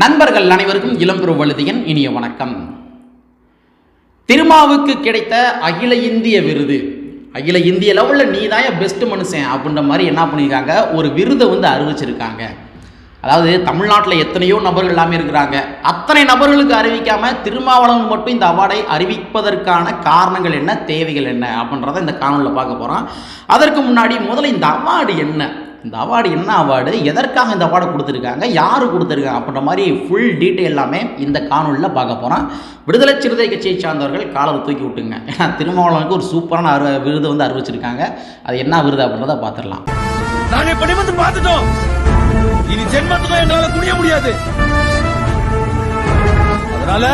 நண்பர்கள் அனைவருக்கும் இளம்பெரு வழுதியன் இனிய வணக்கம். திருமாவுக்கு கிடைத்த அகில இந்திய விருது. அகில இந்திய லெவலில் நீ தான் பெஸ்ட் மனுஷன் அப்படின்ற மாதிரி என்ன பண்ணியிருக்காங்க ஒரு விருதை வந்து அறிவிச்சிருக்காங்க. அதாவது தமிழ்நாட்டில் எத்தனையோ நபர்கள் எல்லாமே இருக்கிறாங்க. அத்தனை நபர்களுக்கு அறிவிக்காம திருமாவளவன் மட்டும் இந்த அவார்டை அறிவிப்பதற்கான காரணங்கள் என்ன தேவைகள் என்ன அப்படின்றத இந்த காணொலியில் பார்க்க போகிறோம் அதற்கு முன்னாடி முதல்ல இந்த அவார்டு என்ன? இந்த அவார்டு என்ன அவார்டு எதற்காக இந்த அவார்டு கொடுத்துருக்காங்க? யார் கொடுத்துருக்காங்க? அப்படின்ற மாதிரி ஃபுல் டீட்டெயில் எல்லாமே இந்த காணொலியில் பார்க்க போகிறோம் விடுதலை சிறுத்தை கட்சியை சார்ந்தவர்கள் காலத்தை தூக்கி விட்டுங்க. ஏன்னா திருமாவளவனுக்கு ஒரு சூப்பரான அரு விருது வந்து அறிவிச்சிருக்காங்க. அது என்ன விருது அப்படின்றத பார்த்துடலாம். நாங்கள் இப்படி வந்து பார்த்துட்டோம். இனி ஜென்மத்துக்கும் எங்களால குடிய முடியாது. அதனால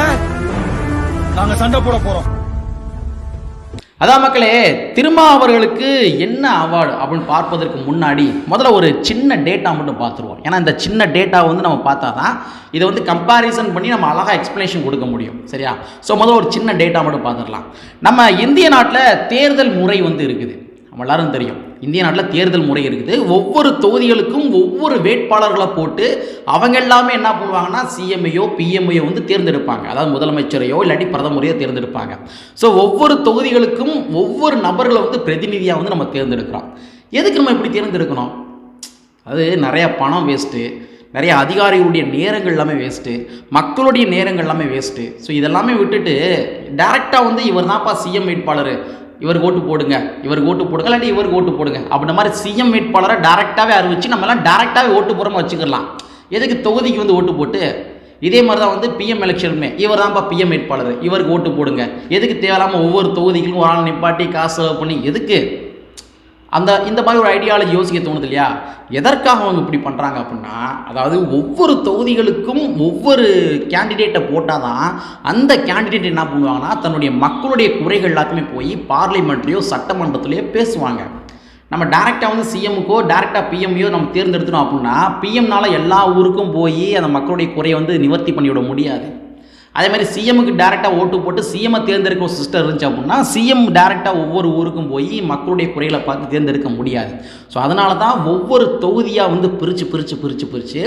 நாங்க சண்டை போட போறோம். அதான் மக்களே திருமா அவர்களுக்கு என்ன அவார்டு அப்படின்னு பார்ப்பதற்கு முன்னாடி முதல்ல ஒரு சின்ன டேட்டா மட்டும் பார்த்துருவோம். ஏன்னா இந்த சின்ன டேட்டா வந்து நம்ம பார்த்தா தான் இதை வந்து கம்பாரிசன் பண்ணி நம்ம அழகாக எக்ஸ்ப்ளனேஷன் கொடுக்க முடியும். சரியா? ஸோ முதல்ல ஒரு சின்ன டேட்டா மட்டும் பார்த்துடலாம். நம்ம இந்திய நாட்டில் தேர்தல் முறை வந்து இருக்குது. நம்ம எல்லாரும் தெரியும். இந்திய நாட்டில் தேர்தல் முறை இருக்குது. ஒவ்வொரு தொகுதிகளுக்கும் ஒவ்வொரு வேட்பாளர்களை போட்டு அவங்க எல்லாமே என்ன பண்ணுவாங்கன்னா சிஎம்ஐயோ பிஎம்ஐயோ வந்து தேர்ந்தெடுப்பாங்க. அதாவது முதலமைச்சரையோ இல்லாட்டி பிரதமரையோ தேர்ந்தெடுப்பாங்க. ஸோ ஒவ்வொரு தொகுதிகளுக்கும் ஒவ்வொரு நபர்களை வந்து பிரதிநிதியாக வந்து நம்ம தேர்ந்தெடுக்கிறோம். எதுக்கு நம்ம இப்படி தேர்ந்தெடுக்கணும்? அது நிறைய பணம் வேஸ்ட்டு நிறைய அதிகாரிகளுடைய நேரங்கள் எல்லாமே வேஸ்ட்டு மக்களுடைய நேரங்கள் எல்லாமே வேஸ்ட்டு ஸோ இதெல்லாமே விட்டுட்டு டேரெக்டாக வந்து இவர் தான்ப்பா சிஎம் வேட்பாளர். இவருக்கு ஓட்டு போடுங்க இவருக்கு ஓட்டு போடுங்க இல்லாட்டி இவருக்கு ஓட்டு போடுங்க. அப்படின்ற மாதிரி சிஎம் வேட்பாளரை டேரெக்டாகவே அறிவிச்சு நம்ம டேரெக்டாகவே ஓட்டு போகிறோமா வச்சுக்கலாம் எதுக்கு தொகுதிக்கு வந்து ஓட்டு போட்டு? இதே மாதிரி தான் வந்து பிஎம் எலெக்ஷனுமே இவர் தான்ப்பா பிஎம் வேட்பாளர் இவருக்கு ஓட்டு போடுங்க. எதுக்கு தேவையில்லாமல் ஒவ்வொரு தொகுதிக்கும் ஒரு ஆள் நிப்பாட்டி காசு செலவு பண்ணி எதுக்கு? அந்த இந்த மாதிரி ஒரு ஐடியாவில் யோசிக்க தோணுது இல்லையா? எதற்காக அவங்க இப்படி பண்ணுறாங்க அப்படின்னா அதாவது ஒவ்வொரு தொகுதிகளுக்கும் ஒவ்வொரு கேண்டிடேட்டை போட்டால் தான் அந்த கேண்டிடேட் என்ன பண்ணுவாங்கன்னா தன்னுடைய மக்களுடைய குறைகள் எல்லாத்தையுமே போய் பார்லிமெண்ட்லேயோ சட்டமன்றத்துலேயோ பேசுவாங்க. நம்ம டேரெக்டாக வந்து சிஎம்முக்கோ டேரெக்டாக பிஎம்மையோ நம்ம தேர்ந்தெடுத்துட்டோம் அப்படின்னா பிஎம்னால எல்லா ஊருக்கும் போய் அந்த மக்களுடைய குறையை வந்து நிவர்த்தி பண்ணிவிட முடியாது. அதே மாதிரி சிஎம்முக்கு டேரெக்டாக ஓட்டு போட்டு சிஎம்மை தேர்ந்தெடுக்க ஒரு சிஸ்டம் இருந்துச்சு அப்படின்னா சிஎம் டேரெக்டாக ஒவ்வொரு ஊருக்கும் போய் மக்களுடைய குறைகளை பார்த்து தேர்ந்தெடுக்க முடியாது. ஸோ அதனால தான் ஒவ்வொரு தொகுதியாக வந்து பிரித்து பிரித்து பிரித்து பிரித்து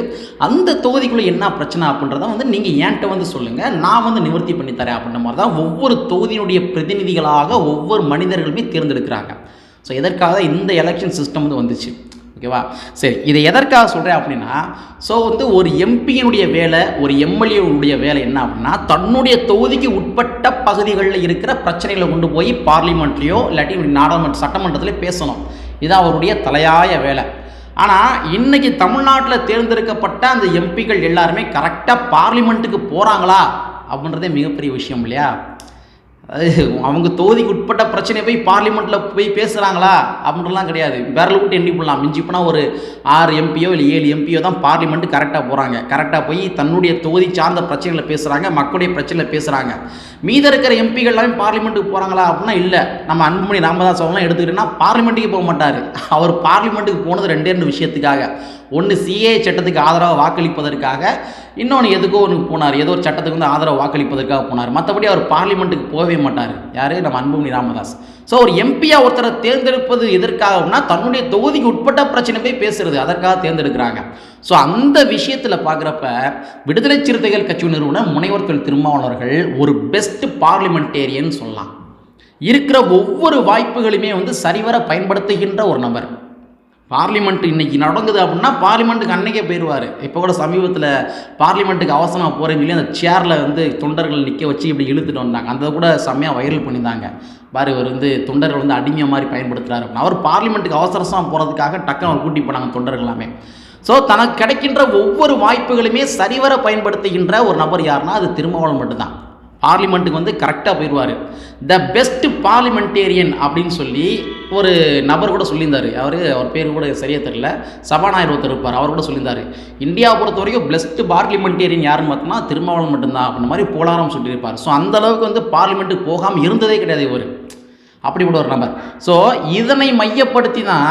அந்த தொகுதிக்குள்ளே என்ன பிரச்சனை அப்படின்றத வந்து நீங்கள் என்கிட்ட வந்து சொல்லுங்கள் நான் வந்து நிவர்த்தி பண்ணி தரேன் அப்படின்ற மாதிரி தான் ஒவ்வொரு தொகுதியினுடைய பிரதிநிதிகளாக ஒவ்வொரு மனிதர்களுமே தேர்ந்தெடுக்கிறாங்க. ஸோ எதற்காக இந்த எலெக்ஷன் சிஸ்டம் வந்து வந்துச்சு. ஓகேவா? சரி இதை எதற்காக சொல்கிறேன் அப்படின்னா ஸோ வந்து ஒரு எம்பியினுடைய வேலை ஒரு எம்எல்ஏனுடைய வேலை என்ன அப்படின்னா தன்னுடைய தொகுதிக்கு உட்பட்ட பகுதிகளில் இருக்கிற பிரச்சனைகளை கொண்டு போய் பார்லிமெண்ட்லேயோ இல்லாட்டி நாடாளுமன்ற சட்டமன்றத்திலே பேசணும். இதுதான் அவருடைய தலையாய வேலை. ஆனால் இன்றைக்கி தமிழ்நாட்டில் தேர்ந்தெடுக்கப்பட்ட அந்த எம்பிக்கள் எல்லாருமே கரெக்டாக பார்லிமெண்ட்டுக்கு போகிறாங்களா அப்படின்றதே மிகப்பெரிய விஷயம் இல்லையா? அவங்க தொகுதிக்கு உட்பட்ட பிரச்சனை போய் பார்லிமெண்ட்டில் போய் பேசுகிறாங்களா அப்படின்றலாம் கிடையாது. விரல் விட்டு எண்ணி பண்ணலாம் மிஞ்சி போனால் ஒரு ஆறு எம்பியோ இல்லை ஏழு எம்பியோ தான் பார்லிமெண்ட் கரெக்டாக போகிறாங்க கரெக்டாக போய் தன்னுடைய தொகுதி சார்ந்த பிரச்சனைகளை பேசுகிறாங்க மக்களுடைய பிரச்சனையில் பேசுகிறாங்க மீத இருக்கிற எம்பிகள் எல்லாமே பார்லிமெண்ட்டுக்கு போகிறாங்களா அப்படின்னா இல்லை. நம்ம அன்புமணி ராமதாஸ் அவங்களாம் எடுத்துக்கிட்டோன்னா பார்லிமெண்ட்டுக்கு போக மாட்டார். அவர் பார்லிமெண்ட்டுக்கு போனது ரெண்டே ரெண்டு விஷயத்துக்காக. ஒன்று சிஏ சட்டத்துக்கு ஆதரவாக வாக்களிப்பதற்காக இன்னொன்று எதுக்கோ ஒன்று போனார். ஏதோ ஒரு சட்டத்துக்கு வந்து ஆதரவு வாக்களிப்பதற்காக போனார். மற்றபடி அவர் பார்லிமெண்ட்டுக்கு போகவே மாட்டார். யார்? நம்ம அன்புமணி ராமதாஸ். ஸோ ஒரு எம்பியாக ஒருத்தரை தேர்ந்தெடுப்பது எதற்காகனா தன்னுடைய தொகுதிக்கு உட்பட்ட பிரச்சனை போய் பேசுறது. அதற்காக தேர்ந்தெடுக்கிறாங்க. ஸோ அந்த விஷயத்தில் பார்க்குறப்ப விடுதலை சிறுத்தைகள் கட்சி நிறுவனர் முனைவர் தொழில் திருமாவளவர்கள் ஒரு பெஸ்ட் பார்லிமெண்டேரியன் சொல்லலாம். இருக்கிற ஒவ்வொரு வாய்ப்புகளுமே வந்து சரிவர பயன்படுத்துகின்ற ஒரு நபர். பார்லிமெண்ட் இன்றைக்கி நடக்குது அப்படின்னா பார்லிமெண்ட்டுக்கு அன்னைக்கே போயிடுவார். இப்போ கூட சமீபத்தில் பார்லிமெண்ட்டுக்கு அவசரமாக போகிறேன்னு சொல்லி அந்த சேரில் வந்து தொண்டர்கள் நிற்க வச்சு இப்படி இழுத்துட்டு வந்தாங்க. அந்த கூட செம்மையாக வைரல் பண்ணியிருந்தாங்க. பாரு இவர் வந்து தொண்டர்கள் வந்து அடிமையாக மாதிரி பயன்படுத்துகிறாரு அப்படின்னு. அவர் பார்லிமெண்ட்டுக்கு அவசரமாக போகிறதுக்காக டக்குன்னு அவர் கூட்டி போனாங்க தொண்டர்கள் எல்லாமே. ஸோ தனக்கு கிடைக்கின்ற ஒவ்வொரு வாய்ப்புகளுமே சரிவர பயன்படுத்துகின்ற ஒரு நபர் யாருன்னா அது திருமாவளம் மட்டும்தான். பார்லிமெண்ட்டுக்கு வந்து கரெக்டாக போயிடுவார். த பெஸ்ட் பார்லிமெண்டேரியன் அப்படின்னு சொல்லி ஒரு நபர் கூட சொல்லியிருந்தார். அவர் அவர் பேர் கூட சரியாக தெரில சபாநாயகர் ஒருத்தர் இருப்பார் அவர் கூட சொல்லியிருந்தார். இந்தியாவை பொறுத்த வரைக்கும் பெஸ்ட் பார்லிமெண்டேரியன் யாருன்னு பார்த்தோம்னா திருமாவளவன் மட்டும்தான் அப்படின்ற மாதிரி போலாரம் சொல்லியிருப்பார். ஸோ அந்த அளவுக்கு வந்து பார்லிமெண்ட்டுக்கு போகாமல் இருந்ததே கிடையாது இவர். அப்படிப்பட்ட ஒரு நபர். ஸோ இதனை மையப்படுத்தி தான்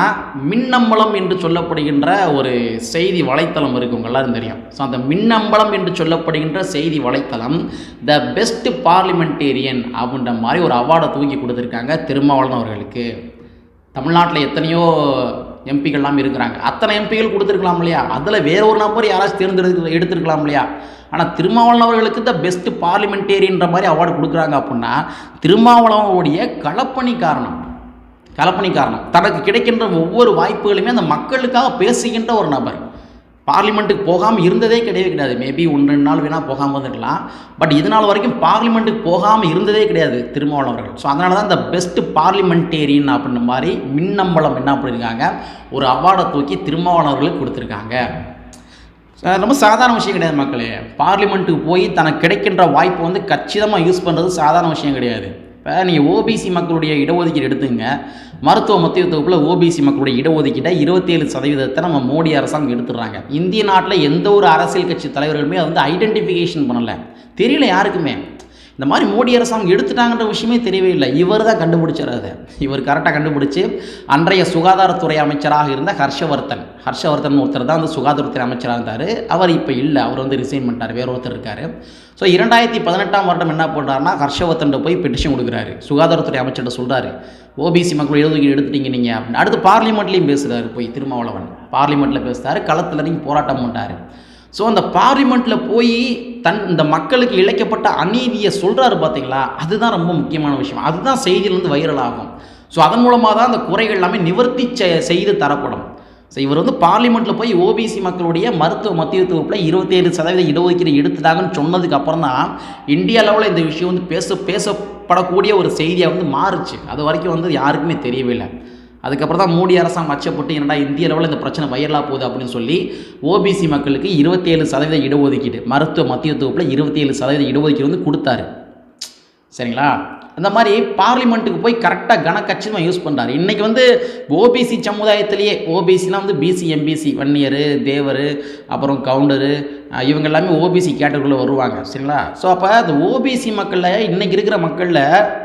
மின்னம்பலம் என்று சொல்லப்படுகின்ற ஒரு செய்தி வலைத்தளம் இருக்கு உங்கள் எல்லாரும் தெரியும். ஸோ அந்த மின்னம்பலம் என்று சொல்லப்படுகின்ற செய்தி வலைத்தளம் த பெஸ்ட் பார்லிமெண்டேரியன் அப்படின்ற மாதிரி ஒரு அவார்டை தூக்கி கொடுத்துருக்காங்க திருமாவளவன் அவர்களுக்கு. தமிழ்நாட்டில் எத்தனையோ எம்பிகள்லாம் இருக்கிறாங்க. அத்தனை எம்பிகள் கொடுத்துருக்கலாம் இல்லையா? அதில் வேற ஒரு நபர் யாராச்சும் தேர்ந்தெடுத்து எடுத்திருக்கலாம் இல்லையா? ஆனால் திருமாவளவன் அவர்களுக்கு த பெஸ்ட் பார்லிமெண்டேரியன்ற மாதிரி அவார்டு கொடுக்குறாங்க அப்படின்னா திருமாவளவனுடைய களப்பணி காரணம் களப்பணி காரணம். தனக்கு கிடைக்கின்ற ஒவ்வொரு வாய்ப்புகளுமே அந்த மக்களுக்காக பேசுகின்ற ஒரு நபர். பார்லிமெண்ட்டுக்கு போகாமல் இருந்ததே கிடையவே கிடையாது. மேபி ஒன்று ரெண்டு நாள் வேணால் போகாமல் வந்துடலாம் பட் இதனால் வரைக்கும் பார்லிமெண்ட்டுக்கு போகாமல் இருந்ததே கிடையாது திருமாவளவன் அவர்கள். ஸோ அதனால தான் இந்த பெஸ்ட்டு பார்லிமெண்டேரியன் அப்படின்ற மாதிரி மின்னம்பலம் என்ன பண்ணியிருக்காங்க ஒரு அவார்டை தூக்கி திருமாவளவர்களுக்கு கொடுத்துருக்காங்க. ரொம்ப சாதாரண விஷயம் கிடையாது மக்களே. பார்லிமெண்ட்டுக்கு போய் தனக்கு கிடைக்கின்ற வாய்ப்பை வந்து கச்சிதமாக யூஸ் பண்ணுறது சாதாரண விஷயம் கிடையாது. இப்போ நீங்கள் ஓபிசி மக்களுடைய இடஒதுக்கீடு எடுத்துங்க. மருத்துவ மத்திய தொகுப்பில் ஓபிசி மக்களுடைய இடஒதுக்கீட்டை இருபத்தேழு சதவீதத்தை நம்ம மோடி அரசாங்கம் எடுத்துடுறாங்க. இந்திய நாட்டில் எந்த ஒரு அரசியல் கட்சி தலைவர்களுமே வந்து ஐடென்டிஃபிகேஷன் பண்ணலை. தெரியல யாருக்குமே. இந்த மாதிரி மோடி அரசாங்கம் எடுத்துட்டாங்கன்ற விஷயமே தெரியவே இல்லை. இவர் தான் கண்டுபிடிச்சார் அதை. இவர் கரெக்டாக கண்டுபிடிச்சு அன்றைய சுகாதாரத்துறை அமைச்சராக இருந்த ஹர்ஷவர்தன். ஹர்ஷவர்தன் ஒருத்தர் தான் வந்து சுகாதாரத்துறை அமைச்சராக இருந்தார். அவர் இப்போ இல்லை. அவர் வந்து ரிசைன் பண்ணிட்டார். வேற ஒருத்தர் இருக்கார். ஸோ இரண்டாயிரத்தி பதினெட்டாம் வருடம் என்ன பண்ணுறாருன்னா ஹர்ஷவர்தன் போய் பெட்டிஷன் கொடுக்குறாரு. சுகாதாரத்துறை அமைச்சர்கிட்ட சொல்கிறாரு ஓபிசி மக்கள் இடஒதுக்கீடு எடுத்துட்டீங்க நீங்கள் அப்படின்னு. அடுத்து பார்லிமெண்ட்லேயும் பேசுகிறாரு போய் திருமாவளவன். பார்லிமெண்ட்டில் பேசுகிறாரு களத்தில் நீங்கள் போராட்டம் பண்ணிட்டார் ஸோ அந்த பார்லிமெண்ட்டில் போய் தன் இந்த மக்களுக்கு இழைக்கப்பட்ட அநீதியை சொல்கிறாரு பார்த்தீங்களா அதுதான் ரொம்ப முக்கியமான விஷயம். அதுதான் செய்தியிலேருந்து வைரல் ஆகும். ஸோ அதன் மூலமாக தான் அந்த குறைகள் எல்லாமே நிவர்த்தி செ- செய்து தரப்படும். ஸோ இவர் வந்து பார்லிமெண்ட்டில் போய் ஓபிசி மக்களுடைய மருத்துவ மத்திய தொகுப்பில் இருபத்தேழு சதவீத இடஒதுக்கீடு எடுத்துட்டாங்கன்னு சொன்னதுக்கு அப்புறம் தான் இந்தியா லெவலில் இந்த விஷயம் வந்து பேச பேசப்படக்கூடிய ஒரு செய்தியாக வந்து மாறுச்சு. அது வரைக்கும் வந்து யாருக்குமே தெரியவே இல்லை. அதுக்கப்புறம் தான் மோடி அரசாங்கம் அச்சப்பட்டு என்னடா இந்திய லெவலில் இந்த பிரச்சனை வைரலாக போகுது அப்படின்னு சொல்லி ஓபிசி மக்களுக்கு இருபத்தேழு சதவீத இடஒதுக்கீடு மருத்துவ மத்திய தொகுப்பில் இருபத்தேழு சதவீத இடஒதுக்கீடு வந்து கொடுத்தாரு. சரிங்களா? அந்த மாதிரி பார்லிமெண்ட்டுக்கு போய் கரெக்டாக கனக்கச்சிதமாக யூஸ் பண்ணுறாரு இன்றைக்கி வந்து ஓபிசி சமுதாயத்திலேயே ஓபிசிலாம் வந்து பிசி எம்பிசி வன்னியர் தேவர் அப்புறம் கவுண்டரு இவங்க எல்லாமே ஓபிசி கேட்டகரியில் வருவாங்க. சரிங்களா? ஸோ அப்போ அந்த ஓபிசி மக்களில் இன்றைக்கி இருக்கிற மக்களில்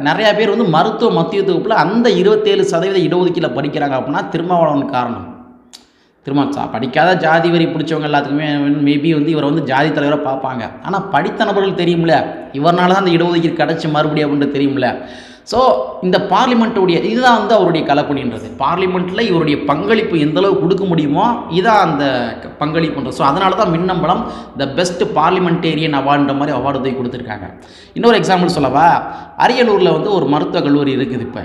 நிறையா பேர் வந்து மருத்துவ மத்திய தொகுப்பில் அந்த இருபத்தேழு சதவீத இடஒதுக்கீட்டில் படிக்கிறாங்க அப்படின்னா திருமாவளவன் காரணம். திரும்ப சா- படிக்காத ஜாதி வரி பிடிச்சவங்க எல்லாத்துக்குமே மேபி வந்து இவரை வந்து ஜாதி தலைவராக பார்ப்பாங்க. ஆனால் படித்த நபர்கள் தெரியும்ல இவரால் தான் அந்த இடஒதுக்கீடு கிடச்சி மறுபடியும் அப்படின்ட்டு தெரியும்ல. ஸோ இந்த பார்லிமெண்ட்டுடைய இதுதான் வந்து அவருடைய கலப்பணின்றது. பார்லிமெண்ட்டில் இவருடைய பங்களிப்பு எந்தளவு கொடுக்க முடியுமோ இதான் அந்த க- பங்களிப்புன்றது ஸோ அதனால தான் மின்னம்பலம் த பெஸ்ட் பார்லிமெண்டேரியன் அவார்டுன்ற மாதிரி அவார்டு கொடுத்துருக்காங்க. இன்னொரு எக்ஸாம்பிள் சொல்லவா? அரியலூரில் வந்து ஒரு மருத்துவக் கல்லூரி இருக்குது இப்போ.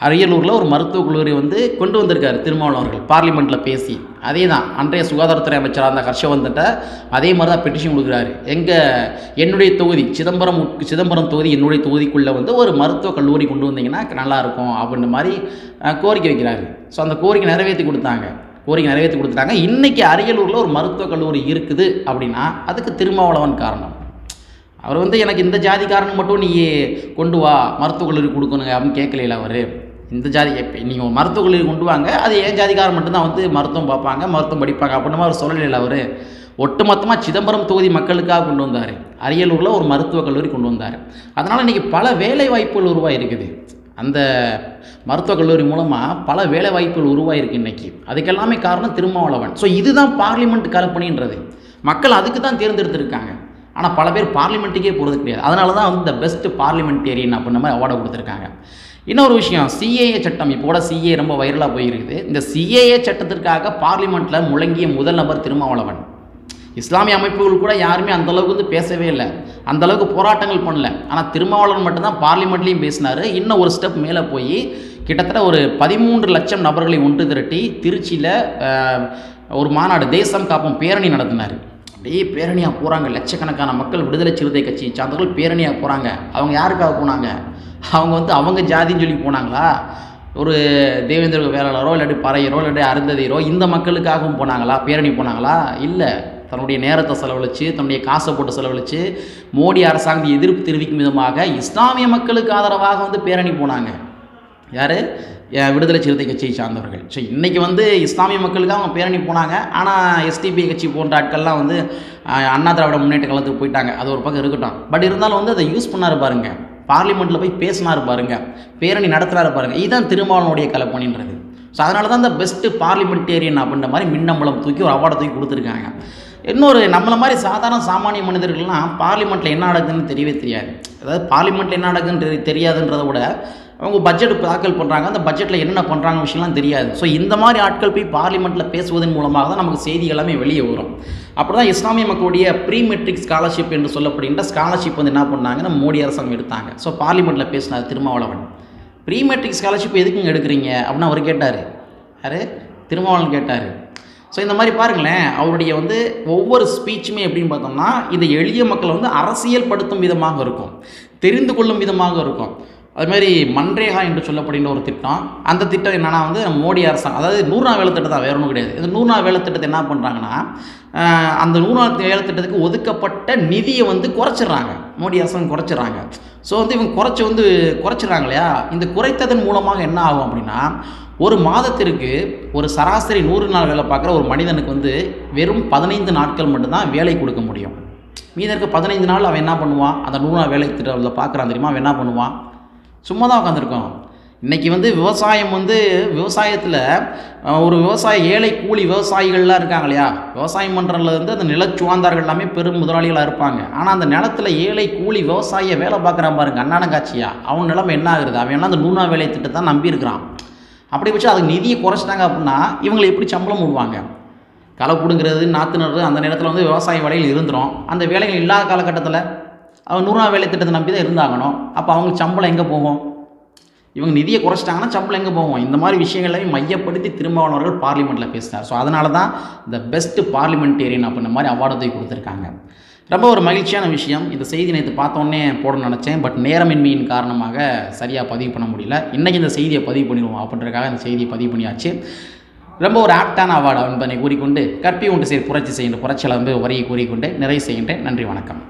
அரியலூரில் ஒரு மருத்துவக் கல்லூரி வந்து கொண்டு வந்திருக்காரு திருமாவளவன் அவர்கள் பார்லிமெண்ட்டில் பேசி. அதே தான் அன்றைய சுகாதாரத்துறை அமைச்சராக இருந்த ஹர்ஷவர்தன்ட்ட அதே மாதிரி தான் பெட்டிஷன் கொடுக்குறாரு. எங்கள் என்னுடைய தொகுதி சிதம்பரம் சிதம்பரம் தொகுதி என்னுடைய தொகுதிக்குள்ளே வந்து ஒரு மருத்துவக் கல்லூரி கொண்டு வந்தீங்கன்னா நல்லாயிருக்கும் அப்படின்ற மாதிரி கோரிக்கை வைக்கிறாரு. ஸோ அந்த கோரிக்கை நிறைவேற்றி கொடுத்தாங்க. கோரிக்கை நிறைவேற்றி கொடுத்துட்டாங்க. இன்றைக்கி அரியலூரில் ஒரு மருத்துவக் கல்லூரி இருக்குது அப்படின்னா அதுக்கு திருமாவளவன் காரணம். அவர் வந்து எனக்கு இந்த ஜாதிக்காரனுக்கு மட்டும் நீ கொண்டு வா மருத்துவக் கல்லூரி கொடுக்கணுங்க அப்படின்னு கேட்கலையில அவர். இந்த ஜாதி நீங்கள் ஒரு மருத்துவக் கல்லூரி கொண்டு வாங்க அது ஏன் ஜாதிக்காரன் மட்டும்தான் வந்து மருத்துவம் பார்ப்பாங்க மருத்துவம் படிப்பாங்க அப்படின்னு அவர் சொல்லலையில அவர். ஒட்டுமொத்தமாக சிதம்பரம் தொகுதி மக்களுக்காக கொண்டு வந்தார். அரியலூரில் ஒரு மருத்துவக் கல்லூரி கொண்டு வந்தார். அதனால் இன்றைக்கி பல வேலை வாய்ப்புகள் உருவாயிருக்குது. அந்த மருத்துவக் கல்லூரி மூலமாக பல வேலை வாய்ப்புகள் உருவாயிருக்கு இன்றைக்கி அதுக்கெல்லாமே காரணம் திருமாவளவன். ஸோ இதுதான் பார்லிமெண்ட் கலப்பணின்றது. மக்கள் அதுக்கு தான் தேர்ந்தெடுத்திருக்காங்க. ஆனால் பல பேர் பார்லிமெண்ட்டுக்கே போகிறது கிடையாது. அதனால தான் வந்து த பெஸ்ட் பார்லிமெண்டேரியன் அப்படின்ற மாதிரி அவார்டை கொடுத்துருக்காங்க. இன்னொரு விஷயம் சிஏஏ சட்டம் இப்போ கூட சிஏ ரொம்ப வைரலாக போயிருக்குது. இந்த சிஏஏ சட்டத்திற்காக பார்லிமெண்ட்டில் முழங்கிய முதல் நபர் திருமாவளவன். இஸ்லாமிய அமைப்புகள் கூட யாருமே அந்தளவுக்கு வந்து பேசவே இல்லை. அந்தளவுக்கு போராட்டங்கள் பண்ணல. ஆனால் திருமாவளவன் மட்டும்தான் பார்லிமெண்ட்லேயும் பேசினார். இன்னும் ஒரு ஸ்டெப் மேலே போய் கிட்டத்தட்ட ஒரு பதிமூன்று லட்சம் நபர்களை ஒன்று திரட்டி திருச்சியில் ஒரு மாநாடு தேசம் காப்போம் பேரணி நடத்தினார். அப்படியே பேரணியாக போகிறாங்க லட்சக்கணக்கான மக்கள் விடுதலை சிறுத்தை கட்சி சார்ந்தவர்கள் பேரணியாக போகிறாங்க அவங்க யாருக்காக போனாங்க? அவங்க வந்து அவங்க ஜாதின்னு சொல்லி போனாங்களா? ஒரு தேவேந்திர வேளாளரோ இல்லாட்டி பறையரோ இல்லாட்டி அருந்ததியரோ இந்த மக்களுக்காகவும் போனாங்களா? பேரணி போனாங்களா? இல்லை. தன்னுடைய நேரத்தை செலவழித்து தன்னுடைய காசை போட்டு செலவழித்து மோடி அரசாங்கத்தை எதிர்ப்பு தெரிவிக்கும் விதமாக இஸ்லாமிய மக்களுக்கு ஆதரவாக வந்து பேரணி போனாங்க. யார்? விடுதலை சிறுத்தை கட்சியை சார்ந்தவர்கள். ஸோ இன்றைக்கி வந்து இஸ்லாமிய மக்களுக்காக அவங்க பேரணி போனாங்க. ஆனால் எஸ்டிபி கட்சி போன்ற ஆட்கள்லாம் வந்து அண்ணா திராவிட முன்னேற்ற காலத்துக்கு போயிட்டாங்க. அது ஒரு பக்கம் இருக்கட்டும். பட் இருந்தாலும் வந்து அதை யூஸ் பண்ணார் பாருங்கள் பார்லிமெண்ட்டில் போய் பேசினார் பாருங்கள் பேரணி நடத்துகிறாரு பாருங்கள் இதுதான் திருமாவளவனுடைய கலப்பணின்றது. ஸோ அதனால தான் இந்த பெஸ்ட்டு பார்லிமெண்டேரியன் அப்படின்ற மாதிரி மின்னம்பலம் தூக்கி ஒரு அவார்டை தூக்கி கொடுத்துருக்காங்க. இன்னொரு நம்மளை மாதிரி சாதாரண சாமானிய மனிதர்கள்லாம் பார்லிமெண்ட்டில் என்ன நடக்குதுன்னு தெரியவே தெரியாது. அதாவது பார்லிமெண்ட்டில் என்ன நடக்குதுன்னு தெரியாதுன்றதை விட அவங்க பட்ஜெட் தாக்கல் பண்ணுறாங்க அந்த பட்ஜெட்டில் என்னென்ன பண்ணுறாங்க விஷயம்லாம் தெரியாது. ஸோ இந்த மாதிரி ஆட்கள் போய் பார்லிமெண்ட்டில் பேசுவதன் மூலமாக தான் நமக்கு செய்தி எல்லாமே வெளியே வரும். அப்படி தான் இஸ்லாமிய மக்களுடைய ப்ரீ மெட்ரிக் ஸ்காலர்ஷிப் என்று சொல்லப்படுகின்ற ஸ்காலர்ஷிப் வந்து என்ன பண்ணாங்கன்னா மோடி அரசாங்கம் எடுத்தாங்க. ஸோ பார்லிமெண்ட்டில் பேசினார் திருமாவளவன். ப்ரீ மெட்ரிக் ஸ்காலர்ஷிப் எதுக்குங்க எடுக்கிறீங்க? அப்படின்னு அவர் கேட்டார். யார்? திருமாவளவன் கேட்டார். ஸோ இந்த மாதிரி பாருங்களேன். அவருடைய வந்து ஒவ்வொரு ஸ்பீச்சுமே எப்படின்னு பார்த்தோம்னா இந்த எளிய மக்களை வந்து அரசியல் படுத்தும் விதமாக இருக்கும். தெரிந்து கொள்ளும் விதமாக இருக்கும். அது மாதிரி மன்ரேகா என்று சொல்லப்படுகின்ற ஒரு திட்டம். அந்த திட்டம் என்னென்னா வந்து மோடி அரசாங்கம் அதாவது நூறு நாள் வேலை திட்டம் தான் வேற ஒன்றும் கிடையாது. இந்த நூறு நாள் வேலை திட்டத்தை என்ன பண்ணுறாங்கன்னா அந்த நூறு நாள் வேலை திட்டத்துக்கு ஒதுக்கப்பட்ட நிதியை வந்து குறைச்சிடுறாங்க. மோடி அரசாங்கம் குறைச்சிடுறாங்க. ஸோ வந்து இவங்க குறைச்சி வந்து குறைச்சிடுறாங்க இல்லையா? இந்த குறைத்ததன் மூலமாக என்ன ஆகும் அப்படின்னா ஒரு மாதத்திற்கு ஒரு சராசரி நூறு நாள் வேலை பார்க்குற ஒரு மனிதனுக்கு வந்து வெறும் பதினைந்து நாட்கள் மட்டும்தான் வேலை கொடுக்க முடியும். மீதற்கு பதினைந்து நாள் அவன் என்ன பண்ணுவான்? அந்த நூறு நாள் வேலை திட்டத்தில் பார்க்குறான் தெரியுமா? அவன் என்ன பண்ணுவான்? சும்மா தான் உட்காந்துருக்கோம் இன்றைக்கி வந்து விவசாயம் வந்து விவசாயத்தில் ஒரு விவசாய ஏழை கூலி விவசாயிகள்லாம் இருக்காங்க இல்லையா? விவசாயம் பண்ணுறதுலேருந்து அந்த நிலச்சுவாந்தார்கள் எல்லாமே பெரும் முதலாளிகளாக இருப்பாங்க. ஆனால் அந்த நிலத்தில் ஏழை கூலி விவசாயியை வேலை பார்க்குறான் பாருங்க அண்ணாடங்காட்சியா அவன் நிலைமை என்ன ஆகுது? அவன் எல்லாம் அந்த நூனா வேலை திட்டத்தை நம்பியிருக்கிறான். அப்படி வச்சு அதுக்கு நிதியை குறைச்சிட்டாங்க அப்படின்னா இவங்களை எப்படி சம்பளம் விடுவாங்க களை பிடுங்கிறது நாற்று நடுறது அந்த நேரத்தில் வந்து விவசாய வேலையில் இருந்துரும். அந்த வேலைகள் இல்லாத காலகட்டத்தில் அவன் நூறுரூவா வேலை திட்டத்தை நம்பி தான் இருந்தாகணும். அப்போ அவங்களுக்கு சம்பளம் எங்கே போகும்? இவங்க நிதியை குறைச்சிட்டாங்கன்னா சம்பளம் எங்கே போவோம் இந்த மாதிரி விஷயங்களையும் மையப்படுத்தி திருமாவளவன் பார்லிமெண்ட்டில் பேசினார். ஸோ அதனால தான் இந்த பெஸ்ட் பார்லிமெண்டேரியன் அப்படின்ற மாதிரி அவார்டை கொடுத்துருக்காங்க. ரொம்ப ஒரு மகிழ்ச்சியான விஷயம். இந்த செய்தி நேற்று பார்த்தோன்னே போடணும்னு நினச்சேன். பட் நேரமின்மையின் காரணமாக சரியாக பதிவு பண்ண முடியல. இன்றைக்கி இந்த செய்தியை பதிவு பண்ணிடுவோம் அப்படின்றக்காக இந்த செய்தியை பதிவு பண்ணியாச்சு. ரொம்ப ஒரு ஆப்டான அவார்டு என்பதை கூறிக்கொண்டு கற்பி ஒன்று செய்ய புரட்சி செய்கின்ற புரட்சியில் வந்து வரியை கூறிக்கொண்டு நிறைவு செய்கின்றேன். நன்றி வணக்கம்.